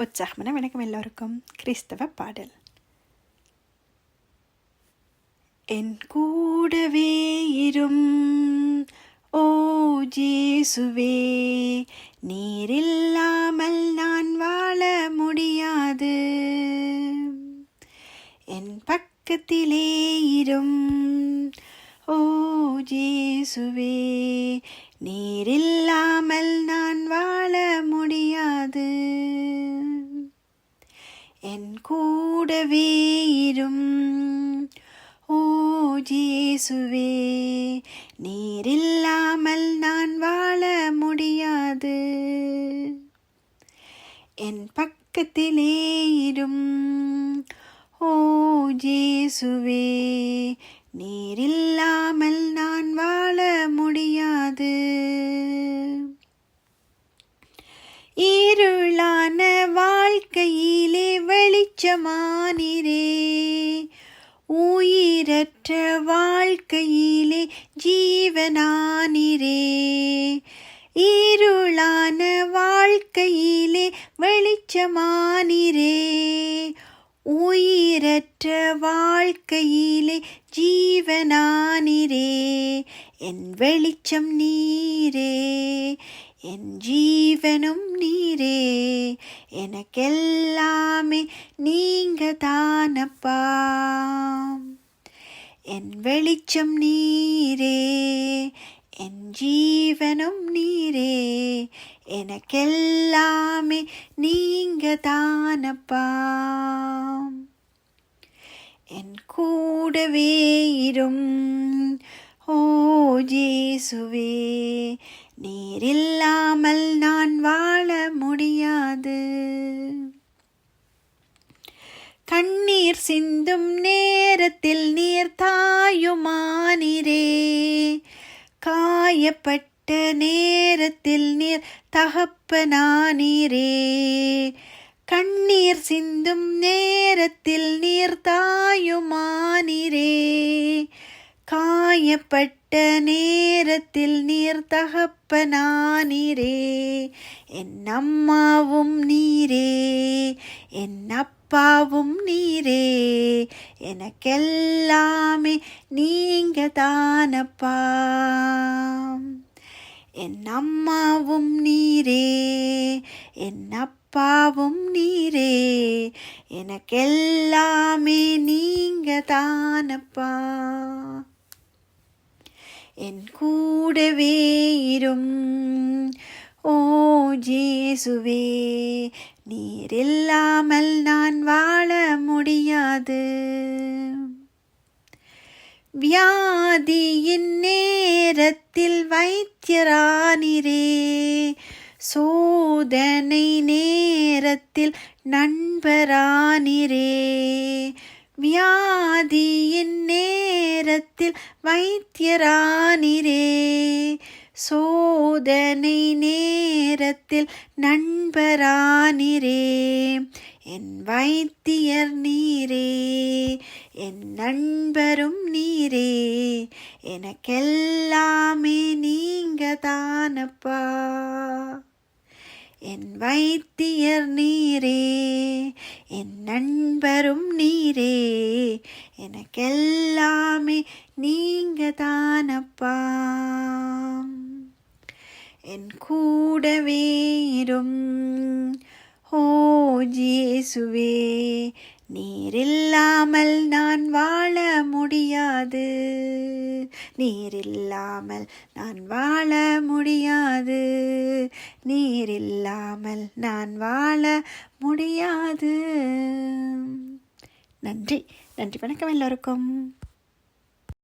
உற்சாகமான வணக்கம் எல்லோருக்கும். கிறிஸ்தவ பாடல். என் கூடவே இரும். ஓ ஜேசுவே நீரில்லாமல் நான் வாழ முடியாது. என் பக்கத்திலே இரும். ஓ ஜேசுவே நீரில்லாமல் நான் வாழ முடியாது. கூடவே இரும். ஓ ஜேசுவே நீரில்லாமல் நான் வாழ முடியாது. என் பக்கத்திலே இரும். ஓ ஜேசுவே நீரில்லாமல் நான் வாழ முடியாது. இருளான வாழ்க்கையில் வெளிச்சமானிரே. உயிரற்ற வாழ்க்கையிலே ஜீவனானிரே. இருளான வாழ்க்கையிலே வெளிச்சமானிரே. உயிரற்ற வாழ்க்கையிலே ஜீவனானிரே. என் வெளிச்சம் நீரே. என் ஜீவனும் நீரே. எனக்கெல்லாமே நீங்க தானப்பா என் வெளிச்சம் நீரே என் ஜீவனும் நீரே எனக்கெல்லாமே நீங்க தானப்பா என் கூடவே இரும் ஓ ஜேசுவே நீரில்லாமல் நான் வாழ முடியாது. கண்ணீர் சிந்தும் நேரத்தில் நீர் தாயுமானிரே. காயப்பட்ட நேரத்தில் நீர் தகப்பனானீரே. கண்ணீர் சிந்தும் நேரத்தில் நீர் தாயுமானிரே. காயப்பட்ட நேரத்தில் நீர் தகப்பனானீரே. என் அம்மாவும் நீரே. என் அப்பாவும் நீரே. எனக்கெல்லாமே நீங்க தானப்பா என் அம்மாவும் நீரே. என் அப்பாவும் நீரே. எனக்கெல்லாமே நீங்க தானப்பா என் கூடவே இரும். ஓ ஜேசுவே நீரில்லாமல் நான் வாழ முடியாது. வியாதியின் நேரத்தில் வைத்தியரானிரே சோதனை நேரத்தில் நண்பரானிரே. வியாதியின் நேரத்தில் வைத்தியரானிரே. சோதனை நேரத்தில் நண்பரானிரே. என் வைத்தியர் நீரே. என் நண்பரும் நீரே. எனக்கெல்லாமே நீங்க தானப்பா என் வைத்தியர் நீரே என் நண்பரும் நீரே எனக்கெல்லாமே நீங்க தானப்பா என் கூடவே இரும் ஓ ஜேசுவே நீரில்லாமல் நான் வாழ முடியாது. நீரில்லாமல் நான் வாழ முடியாது. நீரில்லாமல் நான் வாழ முடியாது. நன்றி. நன்றி. வணக்கம் எல்லோருக்கும்.